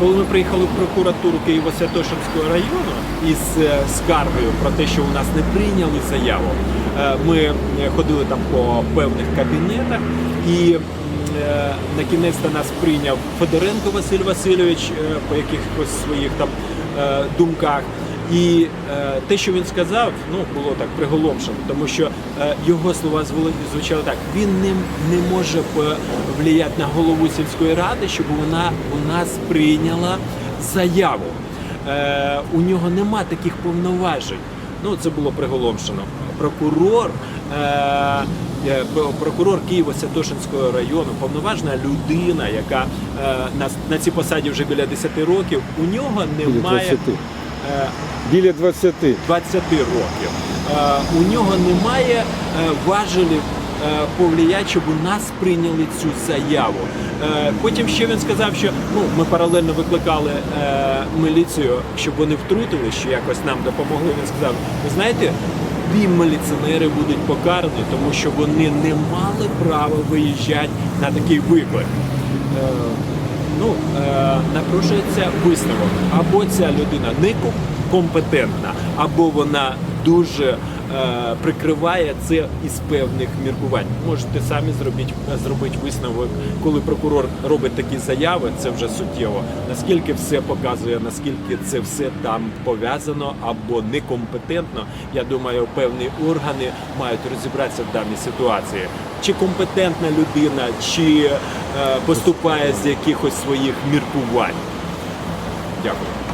приїхали в прокуратуру Києво-Святошинського району із е, скаргою про те, що у нас не прийняли заяву. Е, Ми е, ходили там по певних кабінетах і на кінець нас прийняв Федоренко Василь Васильович по якихось своїх там думках. І е, те, що він сказав, ну було так приголомшено, тому що е, його слова звучали так: він не, не може повлияти на голову сільської ради, щоб вона у нас прийняла заяву. Е, у нього нема таких повноважень. Ну це було приголомшено. Прокурор. Е, е, Прокурор Києво-Святошинського району, повноважна людина, яка е, на, на цій посаді вже біля 10 років, у нього немає 20. Біля 20. 20 років. Е, У нього немає е, важелів е, повлияти, щоб у нас прийняли цю заяву. Е, Потім ще він сказав, що ну ми паралельно викликали е, міліцію, щоб вони втрутили, що якось нам допомогли. Він сказав: ви знаєте, дві міліціонери будуть покарані, тому що вони не мали права виїжджати на такий виклик. Ну, е, напрошується висновок. Або ця людина некомпетентна, або вона дуже прикриває це із певних міркувань. Можете самі зробити, зробити висновок, коли прокурор робить такі заяви, це вже суттєво. Наскільки все показує, наскільки це все там пов'язано або некомпетентно. Я думаю, певні органи мають розібратися в даній ситуації. Чи компетентна людина, чи е, поступає з якихось своїх міркувань. Дякую.